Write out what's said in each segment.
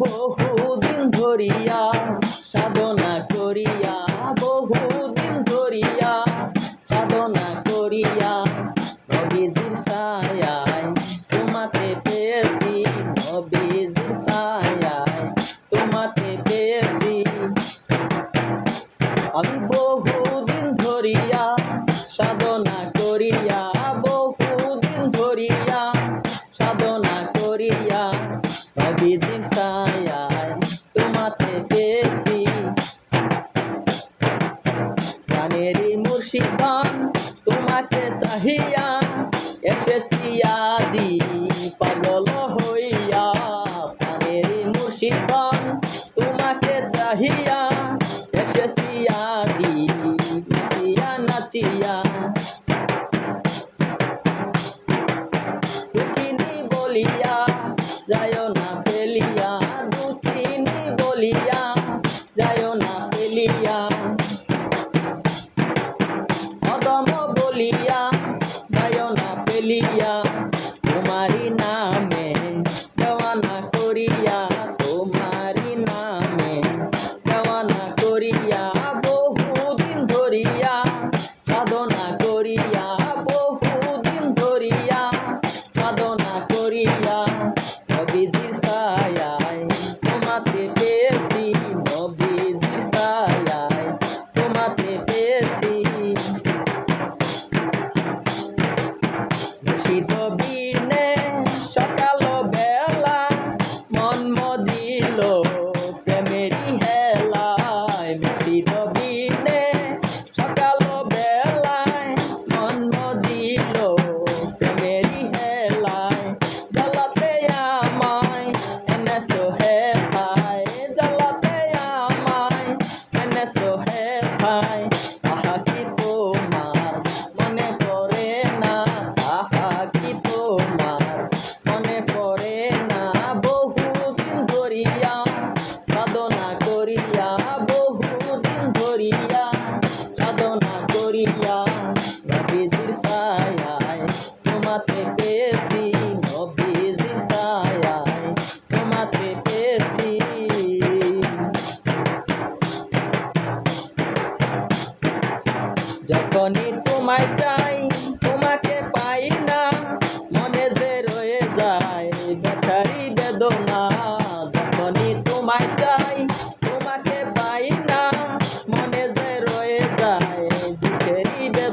বহুদিন ধরিয়া সাধনা করিয়া বহুদিন ধরিয়া সাধনা করিয়া রবিদির ছায়া চাহিয়া এসেছি আদি পাগল হইয়া, প্রাণের মুর্শিদান তোমাকে চাহিয়া এসেছি আদি নাচিয়া নাচিয়া। বলিয়া যায় না ফেলিয়া Be the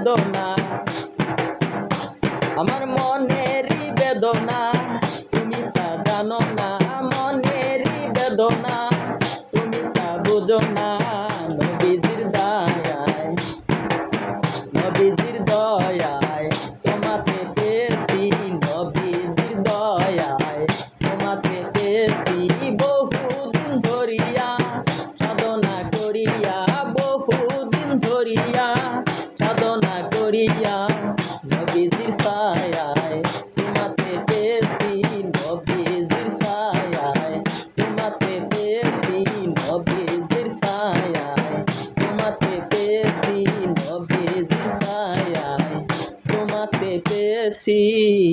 বেদনা। আমার মনের বেদনা, তুমি তা জানো না। মনের বেদনা, তুমি তা বুঝো না। নবীজির দয়ায় নবীজির দয়ায়, তোমাকে পেয়েছি নবীজির দয়ায়। তোমাকে পেয়েছি বহুদিন ধরিয়া, সাধনা করিয়া, বহুদিন ধরিয়া। see